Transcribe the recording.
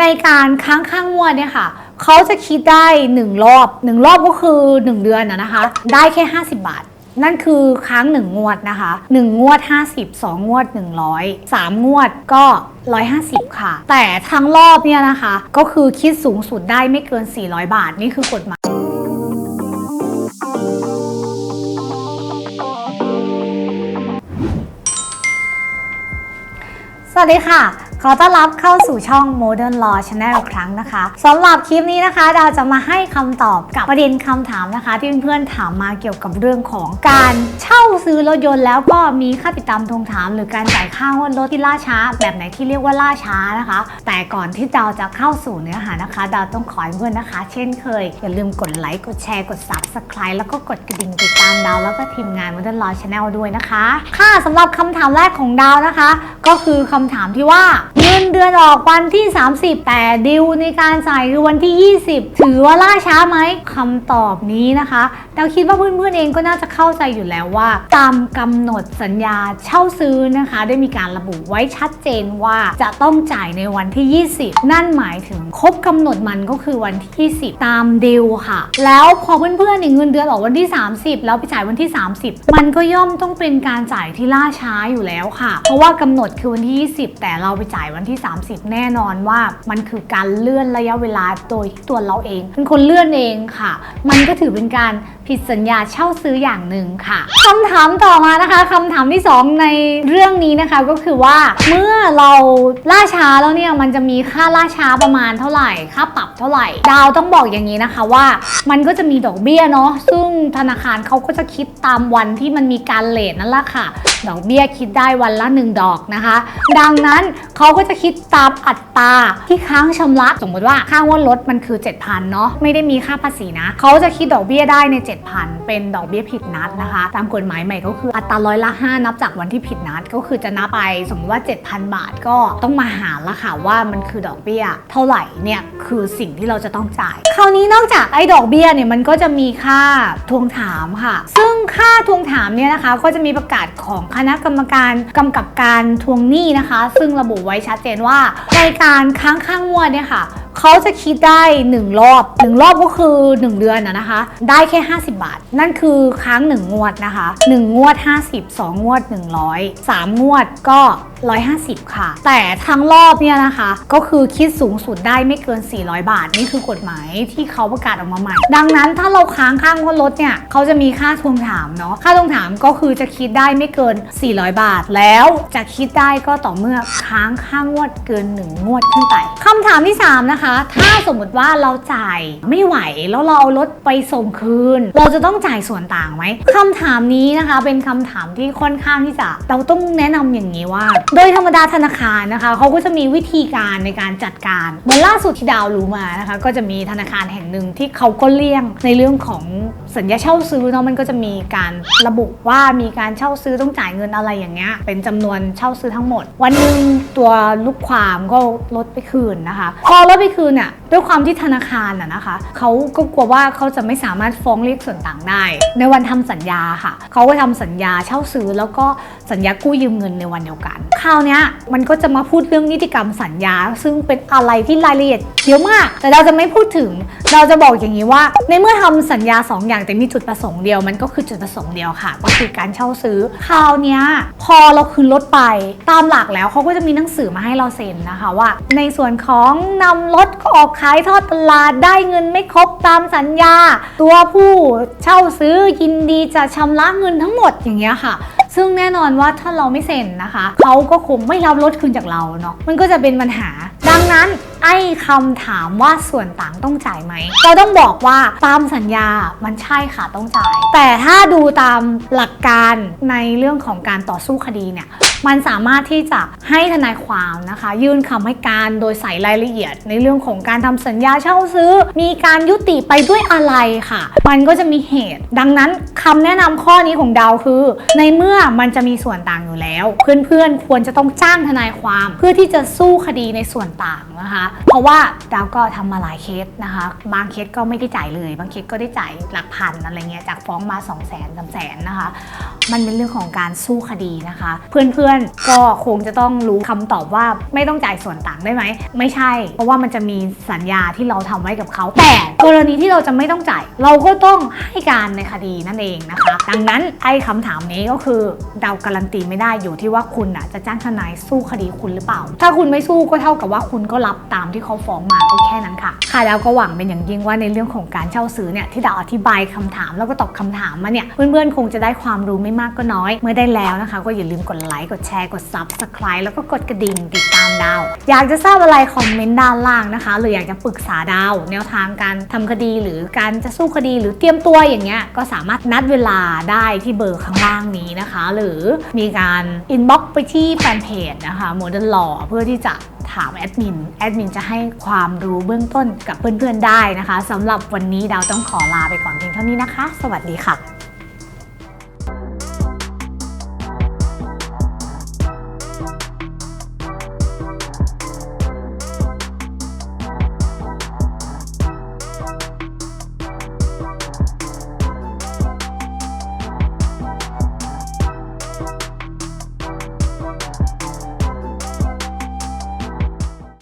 ในการค้างข้างงวดเนี่ยค่ะเขาจะคิดได้1รอบ1รอบก็คือ1เดือนนะนะคะ ได้แค่ 50 บาท นั่นคือค้าง1งวดนะคะ1งวด 50 2 งวด 100 3 งวดก็ 150 ค่ะ แต่ทั้งรอบเนี่ยนะคะ ก็คือคิดสูงสุดได้ไม่เกิน 400 บาท นี่คือกฎหมายสวัสดีค่ะ ขอต้อนรับเข้าสู่ช่อง Modern Law Channel อีกครั้งนะคะสำหรับคลิปนี้นะคะ เราจะมาให้คำตอบกับประเด็นคำถามนะคะ ที่เพื่อนๆถามมาเกี่ยวกับเรื่องของการเช่าซื้อรถยนต์แล้วก็มีค่าติดตามทวงถาม หรือการจ่ายค่างวดรถที่ล่าช้า แบบไหนที่เรียกว่าล่าช้านะคะ แต่ก่อนที่เราจะเข้าสู่เนื้อหานะคะเราต้องขอให้เพื่อนนะคะ เช่นเคย อย่าลืมกดไลค์กดแชร์กด Subscribe แล้วก็กดกระดิ่งติดตามดาวแล้วก็ทีมงาน Modern Law Channel ด้วยนะคะ ค่ะสำหรับคำถามแรกของดาวนะคะ ก็คือคำถามที่ว่าเงินเดือนออกวันที่ 30 แต่ดิวในการจ่ายคือวันที่ 20 ถือว่าล่าช้าไหมคำตอบนี้นะคะดาวคิดว่าเพื่อนๆเองก็น่าจะเข้าใจอยู่แล้วว่า ตามกำหนดสัญญาเช่าซื้อนะคะ ได้มีการระบุไว้ชัดเจนว่าจะต้องจ่ายในวันที่ 20 นั่นหมายถึงครบกำหนดมันก็คือวันที่ 20 ตามดิวค่ะ แล้วพอเพื่อนๆเนี่ยเงินเดือนออกวันที่ 30 แล้วไปจ่ายวันที่ 30 มันก็ย่อมต้องเป็นการจ่ายที่ล่าช้าอยู่แล้วค่ะ เพราะว่ากำหนดคือวันที่ 20 แต่เราไปจ่ายวันที่ 30 แน่นอนว่ามันคือการเลื่อนระยะเวลาโดยที่ตัวเราเองเป็นคนเลื่อนเองค่ะ มันก็ถือเป็นการผิดสัญญาเช่าซื้ออย่างหนึ่งค่ะคำถามต่อมานะคะคำถามที่ 2 ในเรื่องนี้นะคะก็คือว่าเมื่อเราล่าช้าแล้วเนี่ยมันจะมีค่าล่าช้าประมาณเท่าไหร่ ค่าปรับเท่าไหร่ ดาวต้องบอกอย่างนี้นะคะว่ามันก็จะมีดอกเบี้ยเนาะซึ่งธนาคารเขาก็จะคิดตามวันที่มันมีการเลทนั่นแหละค่ะ ดอกเบี้ยคิดได้วันละ 1 ดอกนะคะ ดังนั้นเขาก็จะคิดตามอัตราที่ค้างชำระ สมมติว่าค่างวดรถมันคือ 7,000 เนาะไม่ได้มีค่าภาษีนะ เขาจะคิดดอกเบี้ยได้ใน 7,000 เป็นดอกเบี้ยผิดนัดนะคะ ตามกฎหมายใหม่ก็คืออัตราร้อยละ 5 นับจากวันที่ผิดนัด ก็คือจะนับไปสมมติว่า 7,000 บาทก็ต้องมาหาละค่ะว่ามันคือดอกเบี้ย เท่าไหร่เนี่ยคือสิ่งที่เราจะต้องจ่าย คราวนี้นอกจากไอ้ดอกเบี้ยเนี่ยมันก็จะมีค่าทวงถามค่ะ ซึ่ง ค่าทวงถามเนี่ยนะคะ ก็จะมีประกาศของคณะกรรมการกำกับการทวงหนี้นะคะ ซึ่งระบุไว้ชัดเจนว่าในการค้างค้างงวดเนี่ยค่ะ เขาจะคิดได้1รอบ1รอบก็คือ1เดือนนะนะคะ ได้แค่ 50 บาท นั่นคือค้าง1งวดนะคะ1งวด 50 2 งวด 100 3 งวดก็ 150 ค่ะ แต่ทั้งรอบเนี่ยนะคะ ก็คือคิดสูงสุดได้ไม่เกิน 400 บาท นี่คือกฎหมายที่เขาประกาศออกมาใหม่ ดังนั้นถ้าเราค้างข้างรถเนี่ยเขาจะมีค่าทวงถามเนาะค่าทวงถามก็คือจะคิดได้ไม่เกิน 400 บาทแล้วจะคิดได้ก็ต่อเมื่อค้างข้างงวดเกิน 1 งวดขึ้นไปคำถามที่ 3 นะคะถ้าสมมติว่าเราจ่ายไม่ไหวแล้วเราเอารถไปส่งคืน เราจะต้องจ่ายส่วนต่างไหมคำถามนี้นะคะ เป็นคำถามที่ค่อนข้างที่จะ เราต้องแนะนำอย่างนี้ว่า โดยธรรมดาธนาคารนะคะเขาก็จะมีวิธีการในการจัดการเหมือนล่าสุดที่ดาวรู้มานะคะ ก็จะมีธนาคารแห่งหนึ่งที่เขาก็เลี่ยงในเรื่องของสัญญาเช่าซื้อเนาะมันก็จะมีการระบุว่ามีการเช่าซื้อต้องจ่ายเงินอะไรอย่างเงี้ยเป็นจำนวนเช่าซื้อทั้งหมด วันหนึ่งตัวลูกความก็ลดไปคืนนะคะ พอลดไปคืนเนี่ยด้วยความที่ธนาคารน่ะนะคะเขาก็กลัวว่าเขาจะไม่สามารถฟ้องเรียกส่วนต่างได้ ในวันทำสัญญาค่ะเขาก็ทำสัญญาเช่าซื้อ แล้วก็สัญญากู้ยืมเงินในวันเดียวกันคราวนี้มันก็จะมาพูดเรื่องนิติกรรมสัญญา ซึ่งเป็นอะไรที่รายละเอียดเยอะมาก แต่เราจะไม่พูดถึง เราจะบอกอย่างนี้ว่า ในเมื่อทำสัญญา 2 อย่างแต่มีจุดประสงค์เดียวมันก็คือจุดประสงค์เดียวค่ะก็คือการเช่าซื้อคราวนี้พอเราคืนรถไปตามหลักแล้วเขาก็จะมีหนังสือมาให้เราเซ็นนะคะว่า ในส่วนของนำรถถออกขายทอดตลาดได้เงินไม่ครบตามสัญญา ตัวผู้เช่าซื้อยินดีจะชำระเงินทั้งหมดอย่างเงี้ยค่ะ ซึ่งแน่นอนว่าถ้าเราไม่เซ็นนะคะเขาก็คงไม่รับรถคืนจากเราเนาะมันก็จะเป็นปัญหา ดังนั้นไอ้คำถามว่าส่วนต่างต้องจ่ายไหมเราต้องบอกว่าตามสัญญามันใช่ค่ะต้องจ่าย แต่ถ้าดูตามหลักการในเรื่องของการต่อสู้คดีเนี่ย มันสามารถที่จะให้ทนายความนะคะ ยื่นคำให้การโดยใส่รายละเอียด ในเรื่องของการทำสัญญาเช่าซื้อ มีการยุติไปด้วยอะไรค่ะ มันก็จะมีเหตุ ดังนั้นคำแนะนำข้อนี้ของดาวคือ ในเมื่อมันจะมีส่วนต่างอยู่แล้ว เพื่อนๆควรจะต้องจ้างทนายความ เพื่อที่จะสู้คดีในส่วนต่างนะคะ เพราะว่าดาวก็ทำมาหลายเคสนะคะ บางเคสก็ไม่ได้จ่ายเลย บางเคสก็ได้จ่ายหลักพันอะไรเงี้ยจากฟ้องมา 2 0 0 0 0 0 3 0 0 0 0นะคะ มันเป็นเรื่องของการสู้คดีนะคะ เพื่อนๆก็คงจะต้องรู้คำตอบว่าไม่ต้องจ่ายส่วนต่างได้ไหม ไม่ใช่ เพราะว่ามันจะมีสัญญาที่เราทำไว้กับเขา แต่กรณีที่เราจะไม่ต้องจ่าย เราก็ต้องให้การในคดีนั่นเองนะคะ ดังนั้นไอ้คำถามนี้ก็คือเดาการันตีไม่ได้อยู่ที่ว่าคุณอะจะจ้างทนายสู้คดีคุณหรือเปล่า ถ้าคุณไม่สู้ก็เท่ากับว่าคุณก็รับตามที่เขาฟ้องมาก็แค่นั้นค่ะ ค่ะแล้วก็หวังเป็นอย่างยิ่งว่าในเรื่องของการเช่าซื้อเนี่ยที่ดาวอธิบายคำถามแล้วก็ตอบคำถามมาเนี่ยเพื่อนๆคงจะได้ความรู้ไม่มากก็น้อย เมื่อได้แล้วนะคะ ก็อย่าลืมกดไลค์กดแชร์กด subscribe แล้วก็กดกระดิ่งติดตามดาว อยากจะทราบอะไรคอมเมนต์ด้านล่างนะคะ หรืออยากจะปรึกษาดาว แนวทางการทำคดีหรือการจะสู้คดีหรือเตรียมตัวอย่างเงี้ยก็สามารถนัดเวลาได้ที่เบอร์ข้างล่างนี้นะคะ หรือมีการอินบ็อกไปที่แฟนเพจนะคะ Modern Law เพื่อที่จะถามแอดมิน แอดมินจะให้ความรู้เบื้องต้นกับเพื่อนๆได้นะคะสำหรับวันนี้ดาวต้องขอลาไปก่อนเพียงเท่านี้นะคะ สวัสดีค่ะ